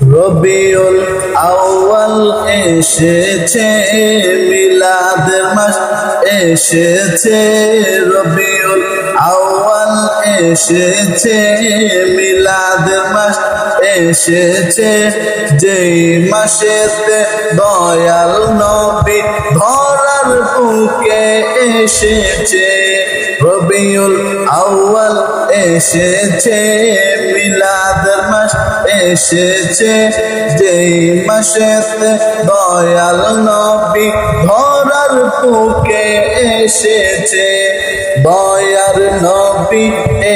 রবিউল আউয়াল এসেছে, মিলাদ মাস এসেছে। রবিউল আউয়াল এসেছে, মিলাদ মাস এসেছে। যেই মাসেতে দয়াল নবী ধরার বুকে এসেছে, রবিউল আউয়াল এসেছে মিলাদের মাস এসেছে, যেই মাসেতে দয়াল নবী ধরার বুকে এসেছে দয়ার নবী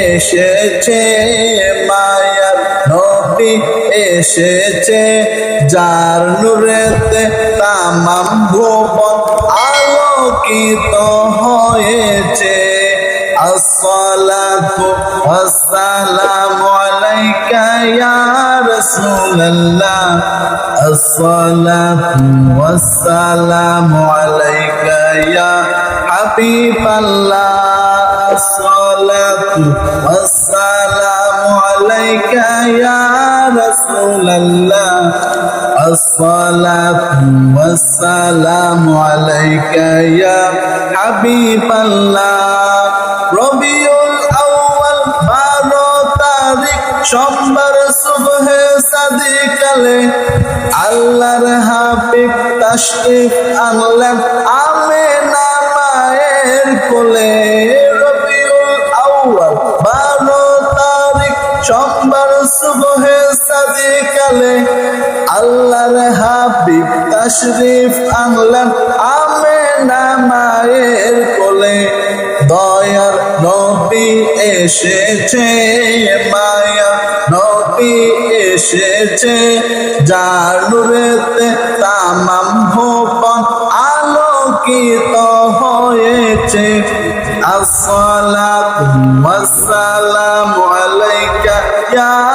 এসেছে, মায়ার নবী এসেছে, যার নূরেতে তামাম ভুবন আলোকিত হয়েছে। আসসালাতু ওয়াসসালামু আলাইকা ইয়া রাসূলুল্লাহ। আসসালাতু ওয়াসসালামু আলাইকা ইয়া হাবিবাল্লাহ। আসসালাতু ওয়াসসালামু আলাইকা ইয়া রাসূলুল্লাহ। الصلاة والسلام عليك يا حبيب الله ربيع الأول বারো তারিখ সোমবার সুবহে সাদিকালে আল্লাহর হাবিব তাশরিফ আনলেন আমেনা মায়ের কোলে রবিউল আউয়াল বারো তারিখ সোমবার সুবহে সাদিকালে আল্লাহর হাবিব তাশরিফ আনলেন আমেনা মায়ের কোলে। দয়ার নবী এসেছে, মায়া নবী এসেছে, যার নূরেতে তামাম ভোপন আলোকিত হয়েছে। ওয়াসসালামু আলাইকা ইয়া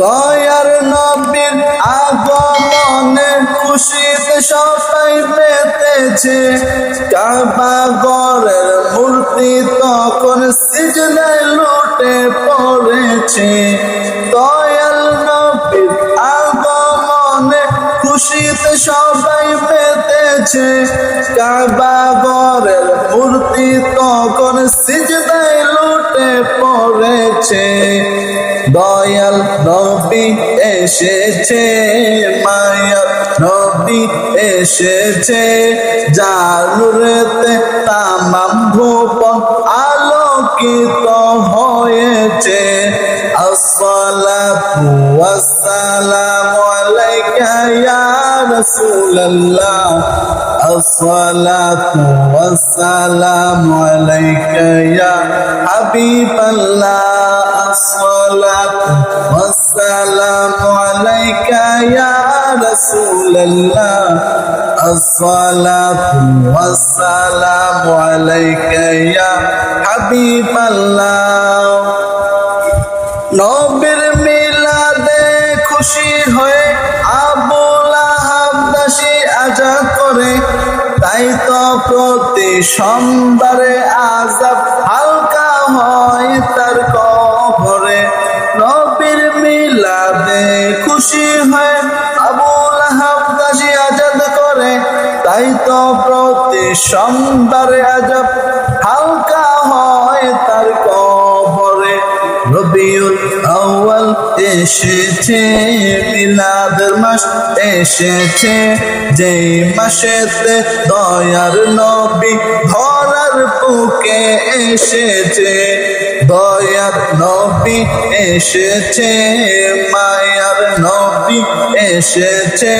দয়ার নবীর আগমনে খুশিতে সবাই পেতেছে। কাবা গরের মূর্তি তখন সিজনায় লুটে পড়েছে। দয়াল নবীর আগমনে খুশিতে সবাই পেতেছে। কাবা গরের মূর্তি তখন সিজদায় লুটে পড়েছে। দয়াল নবী এসেছে মায়ার নবী এসেছে। জানুরেতে তামাম ভুবন আলোকিত হয়েছে। আসসালাতু ওয়াসসালামু আলাইকা ইয়া রাসূলুল্লাহ। আসসালাতু ওয়াসসালামু আলাইকা ইয়া হাবিবাল্লাহ। ইয়া হাবিবাল্লাহ নবীর মিলাদে খুশি হয়ে আবুল আহাব দাসী আজাদ করে, তাই তো প্রতি সোমবারে আজাব হালকা হয় তার নবীর মিলাদে খুশি হয়ে আবুল আজাদ করে। তাই তো প্রতি সোমবারে হালকা হয় তার কবরে। রবিউল আউয়াল এসেছে, মিলাদের মাস এসেছে। যেই মাসেতে দয়ার নবী ধরার বুকে এসেছে। দয়ার নবী এসেছে, মায়ার নবী এসেছে,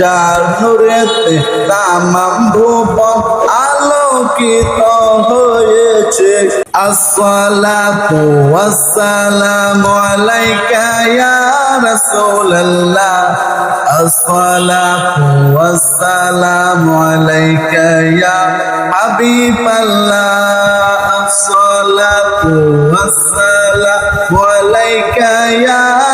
যার নূরেতে তামাম ভুবন আলোকিত হয়েছে। আসসালাতু ওয়াসসালামু আলাইকা ইয়া রাসূলুল্লাহ। আসসালাতু ওয়াসসালামু আলাইকা ইয়া হাবিবাল্লাহ।